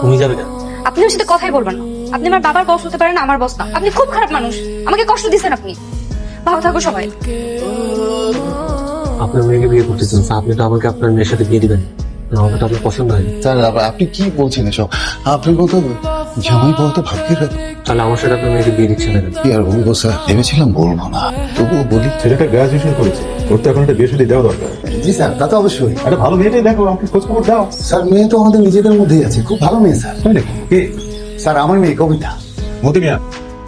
তুমি যাবে কেন? আপনি ওর সাথে কথাই বলবেন না। আপনি আমার বাবার বস হতে পারেন আমার বস না। আপনি খুব খারাপ মানুষ। আমাকে কষ্ট দিচ্ছেন আপনি। ভালো থাকো সবাই। আপনার মেয়েকে বিয়ে করতে চান আপনি তো আমাকে আপনার মেয়ের সাথে বিয়ে দিবেন। না, আমাকে তো আপনার পছন্দ হয়নি। স্যার আপ- আপনি কি বলছেন এসব? আপনি মতো জামাই বউ তো ভাগ্যের তাহলে আমার সাথে আপনার মেয়েকে বিয়ে দিচ্ছেন? কি আর বলব স্যার? ভেবেছিলাম বলব না তবুও বলি। ছেলেটা গ্রাজুয়েশন করেছে। ওর তো এখন একটা বিয়ে শাদী দেওয়া দরকার। জি স্যার তা তো অবশ্যই। একটা ভালো মেয়েটাই দেখো আমাকে খোঁজ খবর দাও। স্যার মেয়ে তো আমাদের নিজেদের মধ্যেই আছে। খুব ভালো মেয়ে স্যার। তাই নাকি? কে? স্যার আমার মেয়ে কবিতা। মতি মিয়া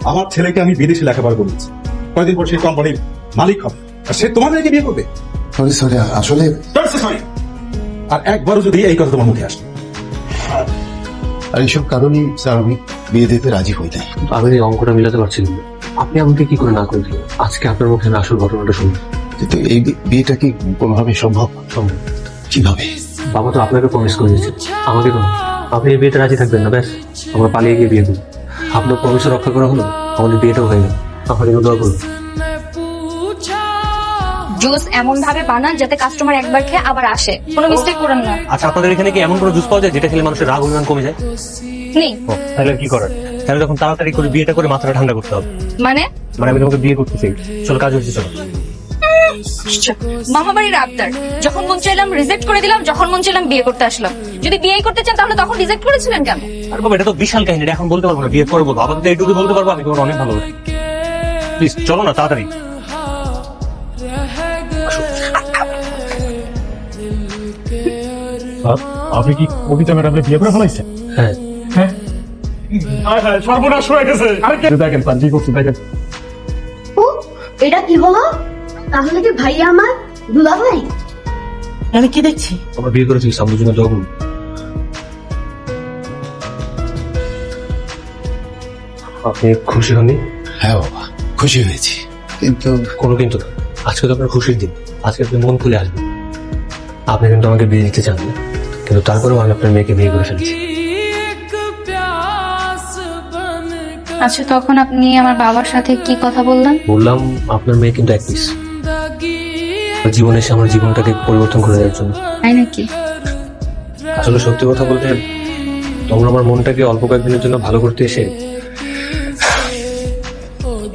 আমার ছেলেকে আমি বিদেশে লেখাপড়া করেছি কয়েকদিন পর সেই কোম্পানির মালিক হবে। আর সে তোমাদেরকে মেয়েকে বিয়ে করবে? সরি সরি আসলে সরি আর একবারও যদি এই কথা তোমার মুখে আসে। আর এইসব কারণেই স্যার আমি বিয়ে দিতে রাজি হই নাই। আমি এই অঙ্কটা মিলাতে পারছিলাম না। আপনি আমাকে কি করে না করে দিলেন? আজকে আপনার মুখে আসল ঘটনাটা শুনলাম। কিন্তু এই বিয়েটা কি কোনোভাবে সম্ভব? সম্ভব। কীভাবে? বাবা তো আপনাকে প্রমিস করে দিয়েছে। আমাকে তো আপনি এই বিয়েতে রাজি থাকবেন না ব্যাস। আমরা পালিয়ে গিয়ে বিয়ে করব। আপনার প্রমিস রক্ষা করা হলো? আমাদের বিয়েটাও হয়ে গেল। জন্য দোয়া করুন জুস এমন ভাবে বানান যাতে কাস্টমার একবার খেয়ে আবার আসে। কোনো মিস্টেক করেন না। আচ্ছা আপনাদের এখানে কি এমন কোনো জুস পাওয়া যায় যেটা খেলে মানুষের রাগ অভিমান কমে যায়? নেই। ও, তাহলে আর কি করার? তাহলে যখন তাড়াতাড়ি করে বিয়েটা করে মাথাটা ঠান্ডা করতে হবে। মানে? মানে আমি তোমাকে বিয়ে করতে চাই চলো কাজ হচ্ছে চলো। মামা বাড়ির আবদার। যখন মন চাইলাম রিজেক্ট করে দিলাম যখন মন চাইলাম বিয়ে করতে আসলাম। যদি বিয়ে করতে চান তাহলে তখন রিজেক্ট করেছিলেন কেন? আর বাবা এটা তো বিশাল কাহিনী এটা এখন বলতে পারব না বিয়ে করে বলব আপাতত এইটুকু বলতে পারব আমি তোমার অনেক ভালো প্লিজ চলো না তাড়াতাড়ি। আপনি কি কবিতা ম্যাডামকে বিয়ে করে ফেলাইছেন? হ্যাঁ। সর্বনাশ হয়ে গেছে। দেখেন তার কি করছে দেখেন ও এটা কি হলো? তাহলে কি ভাইয়া আমার দুলা ভাই? আমি কি দেখছি? আমরা বিয়ে করে ফেলছি আমাদের জন্য দোয়া আপনি খুশি হননি? হ্যাঁ বাবা খুশি হয়েছি। কিন্তু কোনো কিন্তু না। আজকে তো আপনার খুশির দিন। আজকে আপনি মন খুলে আসবেন। আপনি কিন্তু আমাকে বিয়ে দিতে চান না। কিন্তু তারপরেও আমি আপনার মেয়েকে বিয়ে করে ফেলছি। আচ্ছা তখন আপনি আমার বাবার সাথে কি কথা বললেন? বললাম আপনার মেয়ে কিন্তু এক পিস জীবনে এসে আমার জীবনটাকে পরিবর্তন করে দেওয়ার জন্য। তাই নাকি? আসলে সত্যি কথা বলতে তোমরা আমার মনটাকে অল্প কয়েকদিনের জন্য ভালো করতে এসে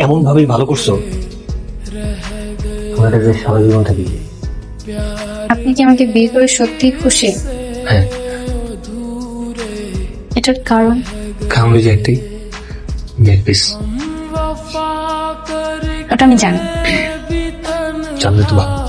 এমন ভাবেই ভালো করছ আমার বেশ সারা জীবন থাকি আপনি কি আমাকে বিয়ে করে সত্যি খুশি? হ্যাঁ। এটার কারণ? কারণ ওই যে একটাই পিস। ওটা আমি জানি। জানলে তো ভালো।